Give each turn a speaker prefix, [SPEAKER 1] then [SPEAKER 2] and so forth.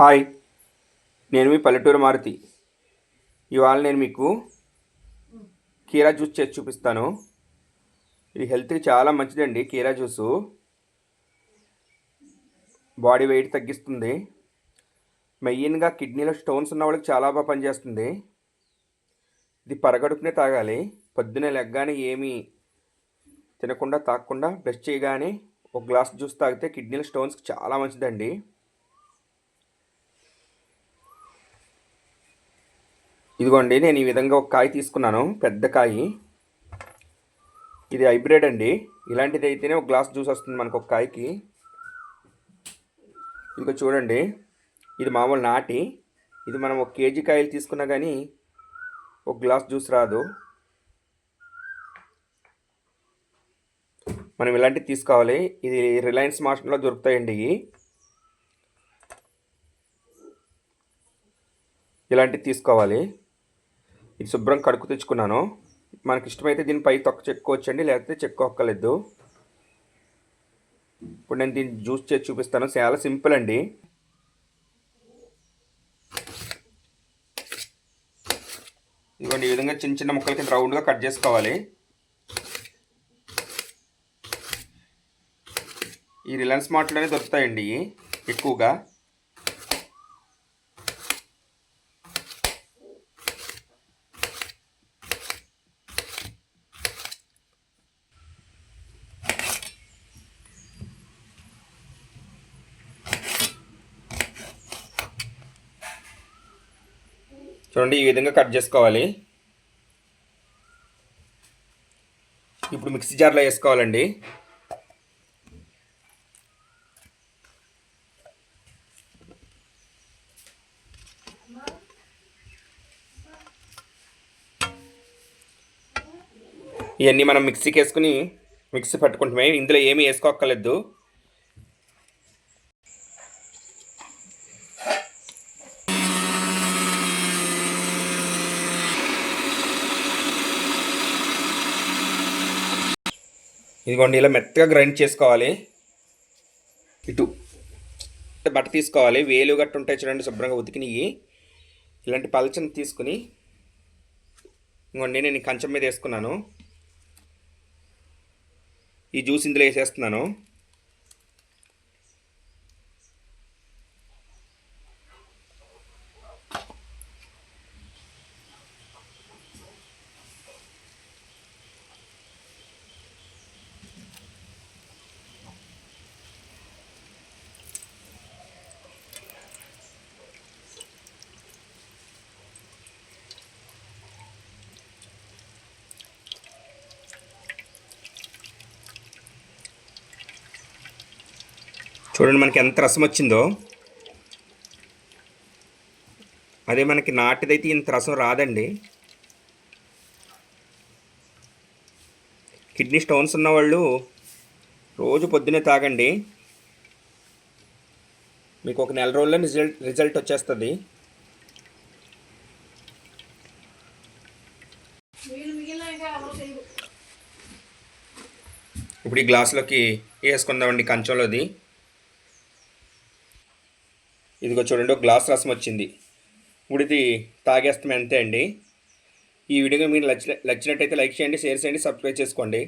[SPEAKER 1] Hi నేను మీ పల్లెటూరు మారుతి. ఇవాళ నేను మీకు కీరా జ్యూస్ చేసి చూపిస్తాను. ఇది హెల్త్కి చాలా మంచిదండి కీరా జ్యూసు. బాడీ వెయిట్ తగ్గిస్తుంది. మెయిన్గా కిడ్నీలో స్టోన్స్ ఉన్న వాళ్ళకి చాలా బాగా పనిచేస్తుంది. ఇది పరగడుపునే తాగాలి. పొద్దునే లెగ్గానే ఏమీ తినకుండా తాగకుండా బ్రష్ చేయగానే ఒక గ్లాస్ జ్యూస్ తాగితే కిడ్నీల స్టోన్స్కి చాలా మంచిదండి. ఇదిగోండి నేను ఈ విధంగా ఒక కాయ తీసుకున్నాను పెద్ద కాయ. ఇది హైబ్రిడ్ అండి. ఇలాంటిది అయితేనే ఒక గ్లాస్ జ్యూస్ వస్తుంది మనకు ఒక కాయకి. ఇదిగో చూడండి ఇది మామూలు నాటి. ఇది మనం ఒక కేజీ కాయలు తీసుకున్నా కానీ ఒక గ్లాస్ జ్యూస్ రాదు. మనం ఇలాంటివి తీసుకోవాలి. ఇది రిలయన్స్ మార్కెట్లో దొరుకుతాయండి ఇవి. ఇలాంటివి తీసుకోవాలి. ఇది శుభ్రం కడుక్కు తెచ్చుకున్నాను. మనకి ఇష్టమైతే దీని పై తొక్క చెక్కోవచ్చండి లేకపోతే చెక్కోక్కర్లేదు ఇప్పుడు నేను దీన్ని జ్యూస్ చేసి చూపిస్తాను. చాలా సింపుల్ అండి. ఇదిగోండి ఈ విధంగా చిన్న చిన్న ముక్కల కింద రౌండ్గా కట్ చేసుకోవాలి. ఈ రిలయన్స్ మార్ట్లోనే దొరుకుతాయండి ఎక్కువగా. చూడండి ఈ విధంగా కట్ చేసుకోవాలి. ఇప్పుడు మిక్సీ జార్లో వేసుకోవాలండి. ఇవన్నీ మనం మిక్సీకి వేసుకుని మిక్సీ పట్టుకుంటామే ఇందులో ఏమీ వేసుకోక్కర్లేదు. ఇదిగోండి ఇలా మెత్తగా గ్రైండ్ చేసుకోవాలి. ఇటు బట్ట తీసుకోవాలి. వేలు గట్టు ఉంటాయి చూడండి శుభ్రంగా ఉతికినవి ఇలాంటి పలచని తీసుకుని ఇదిగోండి నేను కంచం మీద వేసుకున్నాను. ఈ జ్యూస్ ఇందులో వేసేస్తున్నాను. చూడండి మనకి ఎంత రసం వచ్చిందో. అదే మనకి నాటిదైతే ఇంత రసం రాదండి. కిడ్నీ స్టోన్స్ ఉన్నవాళ్ళు రోజు పొద్దునే తాగండి. మీకు ఒక నెల రోజుల్లో రిజల్ట్ రిజల్ట్ వచ్చేస్తుంది. ఇప్పుడు ఈ గ్లాసులోకి వేసుకుందామండి కంచంలోది. ఇదిగో చూడండి ఒక గ్లాస్ రసం వచ్చింది. ఇప్పుడు ఇది తాగేస్తాం అంతే అండి. ఈ వీడియో మీరు నచ్చిన నచ్చినట్టయితే లైక్ చేయండి షేర్ చేయండి సబ్స్క్రైబ్ చేసుకోండి.